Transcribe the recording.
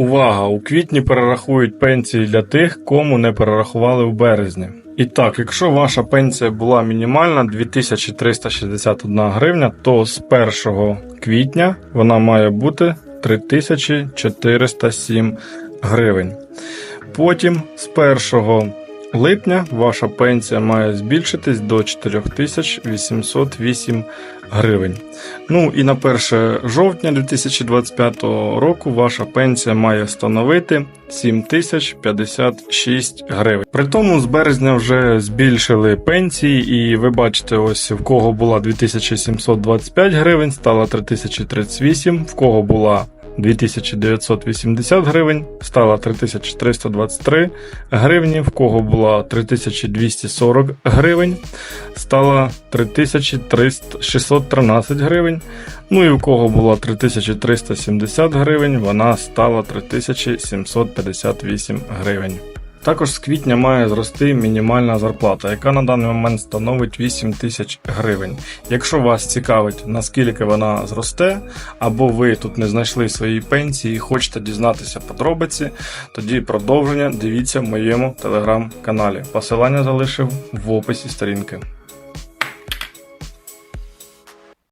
Увага! У квітні перерахують пенсії для тих, кому не перерахували в березні. І так, якщо ваша пенсія була мінімальна 2361 гривня, то з 1 квітня вона має бути 3407 гривень. Потім з 1 липня ваша пенсія має збільшитись до 4808 гривень. Ну і на 1 жовтня 2025 року ваша пенсія має становити 7056 гривень. При тому з березня вже збільшили пенсії, і ви бачите, ось в кого була 2725 гривень, стала 3038, в кого була 2980 гривень, стала 3323 гривні, в кого була 3240 гривень, стала 3613 гривень. Ну і в кого було 3370 гривень, вона стала 3758 гривень. Також з квітня має зрости мінімальна зарплата, яка на даний момент становить 8 тисяч гривень. Якщо вас цікавить, наскільки вона зросте, або ви тут не знайшли своєї пенсії і хочете дізнатися подробиці, тоді продовження дивіться в моєму телеграм-каналі. Посилання залишив в описі сторінки.